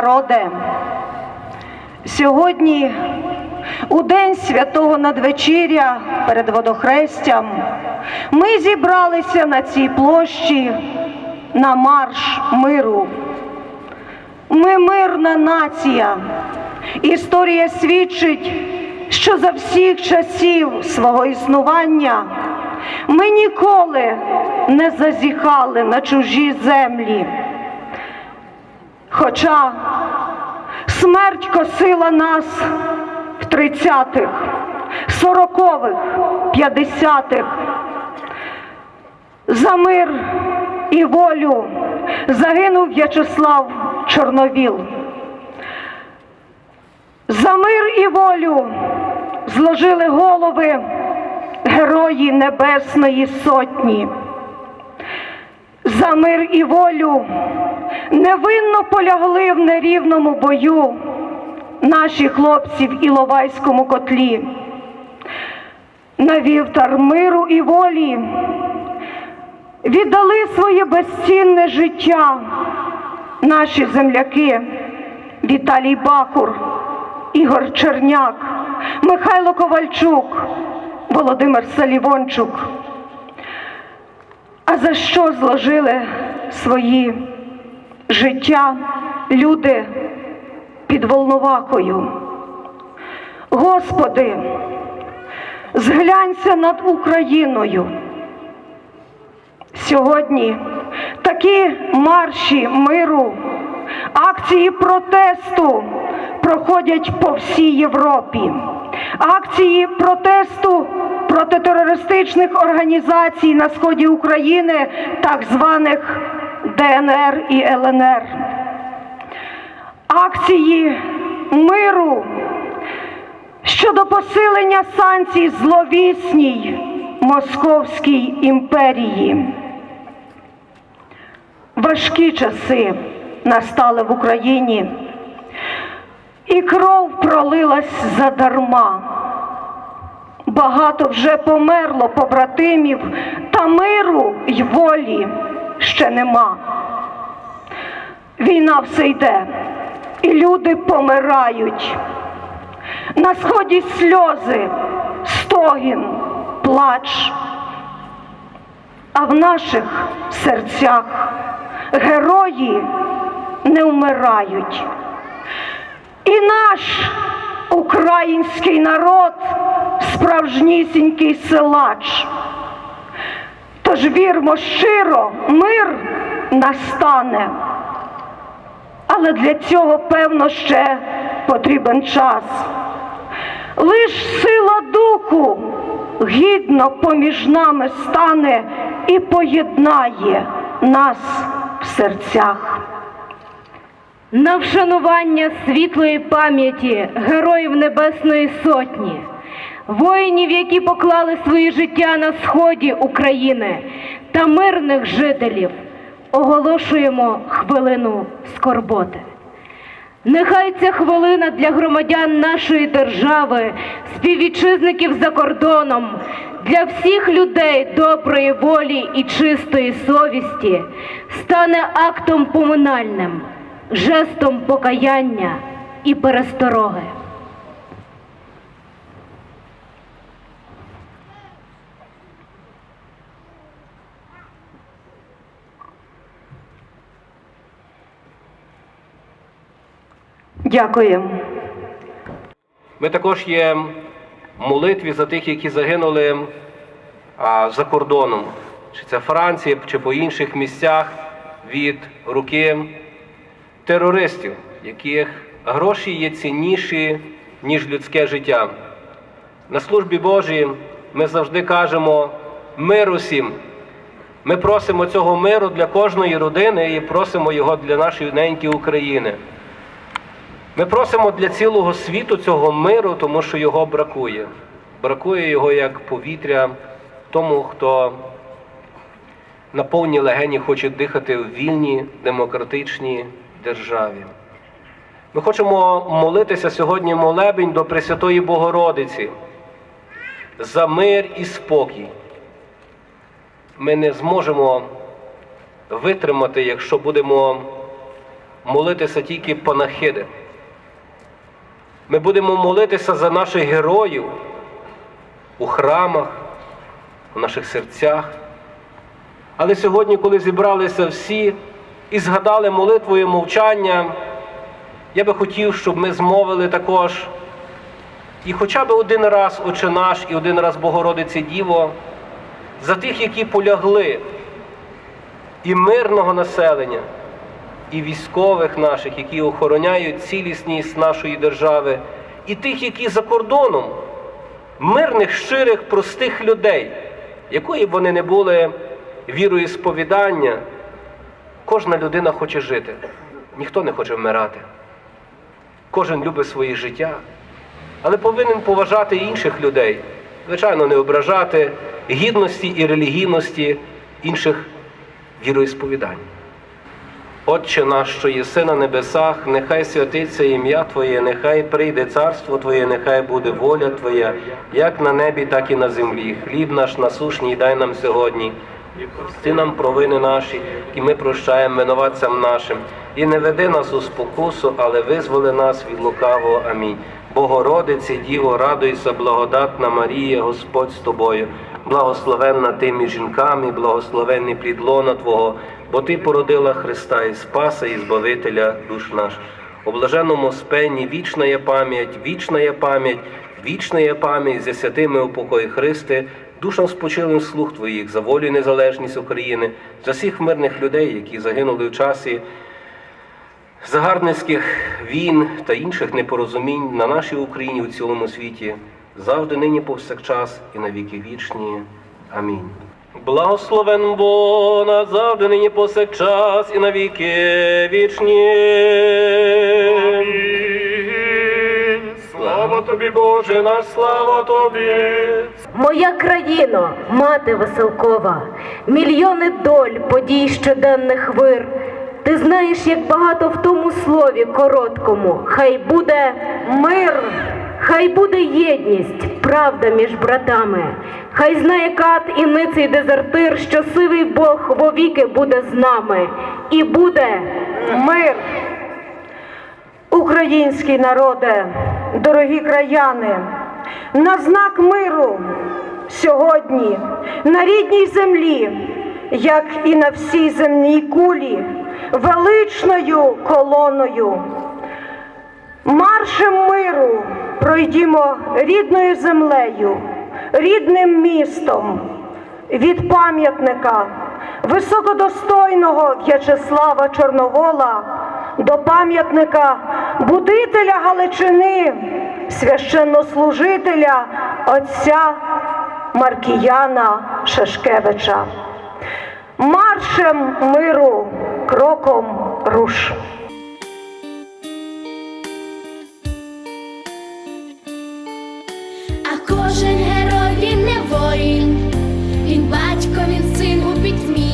народе. Сьогодні, у день святого надвечіря перед водохрестям, ми зібралися на цій площі на марш миру. Ми мирна нація. Історія свідчить, що за всіх часів свого існування ми ніколи не зазіхали на чужі землі. Хоча смерть косила нас в 30-х, 40-х, 50-х. За мир і волю загинув В'ячеслав Чорновіл. За мир і волю зложили голови герої Небесної Сотні. За мир і волю невинно полягли в нерівному бою наші хлопці в Іловайському котлі. На вівтар миру і волі віддали своє безцінне життя наші земляки Віталій Бакур, Ігор Черняк, Михайло Ковальчук, Володимир Салівончук. А за що зложили свої життя люди під Волновакою? Господи, зглянься над Україною. Сьогодні такі марші миру, акції протесту проходять по всій Європі. Акції протесту проти терористичних організацій на сході України, так званих ДНР і ЛНР. Акції миру щодо посилення санкцій зловісній Московській імперії. Важкі часи настали в Україні, і кров пролилась задарма. Багато вже померло побратимів, та миру й волі ще нема. Війна все йде, і люди помирають. На сході сльози, стогін, плач. А в наших серцях герої не вмирають. І наш український народ справжнісінький силач. Тож вірмо щиро, мир настане. Але для цього, певно, ще потрібен час. Лиш сила духу гідно поміж нами стане і поєднає нас в серцях. На вшанування світлої пам'яті героїв Небесної Сотні, воїнів, які поклали свої життя на сході України та мирних жителів, оголошуємо хвилину скорботи. Нехай ця хвилина для громадян нашої держави, співвітчизників за кордоном, для всіх людей доброї волі і чистої совісті стане актом поминальним, жестом покаяння і перестороги. Дякую. Ми також є в молитві за тих, які загинули а, за кордоном, чи це Франція, чи по інших місцях від руки терористів, яких гроші є цінніші, ніж людське життя. На службі Божій ми завжди кажемо мир усім. Ми просимо цього миру для кожної родини і просимо його для нашої неньки України. Ми просимо для цілого світу цього миру, тому що його бракує. Бракує його як повітря тому, хто на повній легені хоче дихати в вільній демократичній державі. Ми хочемо молитися сьогодні молебень до Пресвятої Богородиці за мир і спокій. Ми не зможемо витримати, якщо будемо молитися тільки панахиди. Ми будемо молитися за наших героїв у храмах, у наших серцях. Але сьогодні, коли зібралися всі і згадали молитвою мовчання, я би хотів, щоб ми змовили також. І хоча б один раз Отче наш і один раз Богородице Діво за тих, які полягли, і мирного населення, і військових наших, які охороняють цілісність нашої держави, і тих, які за кордоном, мирних, щирих, простих людей, якої б вони не були вірою сповідання, кожна людина хоче жити, ніхто не хоче вмирати. Кожен любить своє життя, але повинен поважати інших людей, звичайно, не ображати гідності і релігійності інших віроісповідань. Отче наш, що єси на небесах, нехай святиться ім'я Твоє, нехай прийде царство Твоє, нехай буде воля Твоя, як на небі, так і на землі. Хліб наш насушній дай нам сьогодні. Прости нам провини наші, і ми прощаємо винуватцям нашим. І не веди нас у спокусу, але визволи нас від лукавого. Амінь. Богородице, Діво, радуйся, благодатна Марія, Господь з тобою, благословенна ти між жінками, благословенний плід лона Твого, бо Ти породила Христа і Спаса, і Збавителя душ наш. У блаженному спенні вічна є пам'ять, вічна є пам'ять, вічна є пам'ять за святими упокої Христи, душам спочилим слух Твоїх, за волю і незалежність України, за всіх мирних людей, які загинули в часі загарбницьких війн та інших непорозумінь на нашій Україні у цілому світі, завжди нині повсякчас і на віки вічні. Амінь. Благословен Бог назавжди нині повсякчас і на віки вічні. Слава тобі, Боже, наш слава тобі. Моя країно, мати веселкова, мільйони доль, подій щоденних вир. Ти знаєш, як багато в тому слові короткому. Хай буде мир, хай буде єдність, правда між братами. Хай знає кат і ниций дезертир, що сивий Бог вовіки буде з нами. І буде Мир, український народе, дорогі краяни, на знак миру сьогодні на рідній землі, як і на всій земній кулі, величною колоною. Маршем миру пройдімо рідною землею, рідним містом від пам'ятника високодостойного В'ячеслава Чорновола до пам'ятника будителя Галичини, священнослужителя отця Маркіяна Шашкевича. Маршем миру кроком руш. А кожен герой він не воїн, він батько, він син у пітьмі,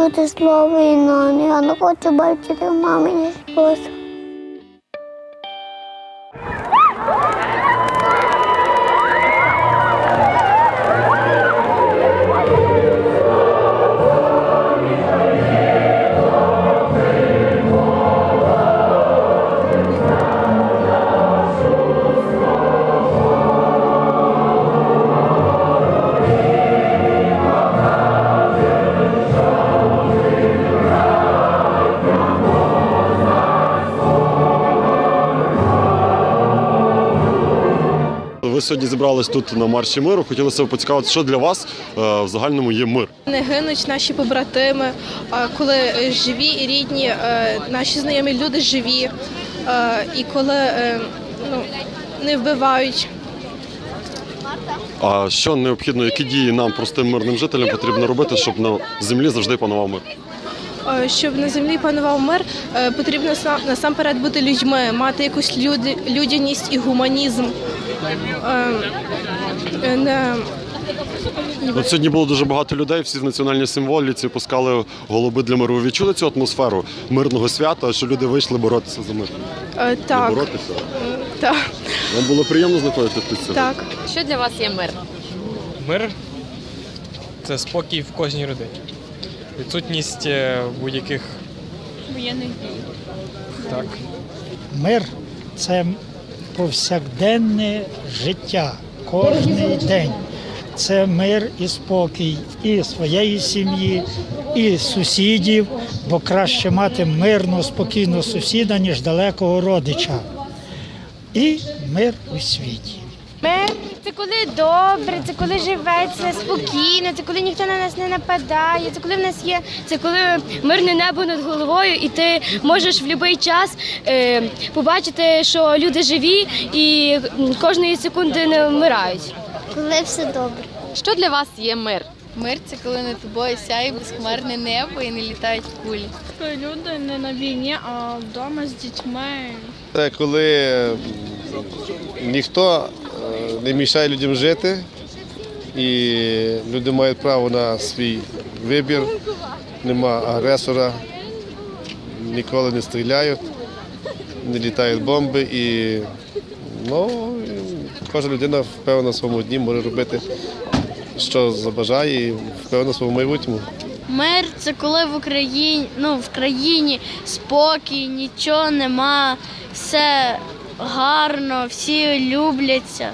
чути слово війна, я не хочу бачити мамині сльози. Ви сьогодні зібрались тут на марші миру. Хотілося б поцікавити, що для вас е, в загальному є мир. Не гинуть наші побратими, коли е, живі і рідні, е, наші знайомі люди живі, і коли ну, не вбивають. А що необхідно, які дії нам, простим мирним жителям, потрібно робити, щоб на землі завжди панував мир? Е, Щоб на землі панував мир, е, потрібно сам- насамперед бути людьми, мати якусь людяність і гуманізм. Е, Не, От сьогодні було дуже багато людей, всі в національній символіці пускали голуби для миру. Ви відчули цю атмосферу мирного свята, що люди вийшли боротися за мир? е, Не так, боротися. так, Вам було приємно знаходитися тут сьогодні? так. Що для вас є мир? Мир це спокій в кожній родині. Відсутність е, будь-яких Воєнних так. Мир це повсякденне життя, кожний день. Це мир і спокій і своєї сім'ї, і сусідів, бо краще мати мирного, спокійного сусіда, ніж далекого родича. І мир у світі. Це коли добре, це коли живеться спокійно, це коли ніхто на нас не нападає, це коли в нас є, це коли мирне небо над головою, і ти можеш в будь-який час е, побачити, що люди живі і кожної секунди не вмирають. Коли все добре. Що для вас є мир? Мир це коли над тобою сяє безхмарне небо і не літають кулі. Люди не на війні, а вдома з дітьми. Це коли ніхто не мішає людям жити, і люди мають право на свій вибір, нема агресора, ніколи не стріляють, не літають бомби і ну, кожна людина впевнена в своєму дні може робити, що забажає, і впевнена в своєму майбутньому. Мир це коли в Україні, ну в країні спокій, нічого нема, все гарно, всі любляться.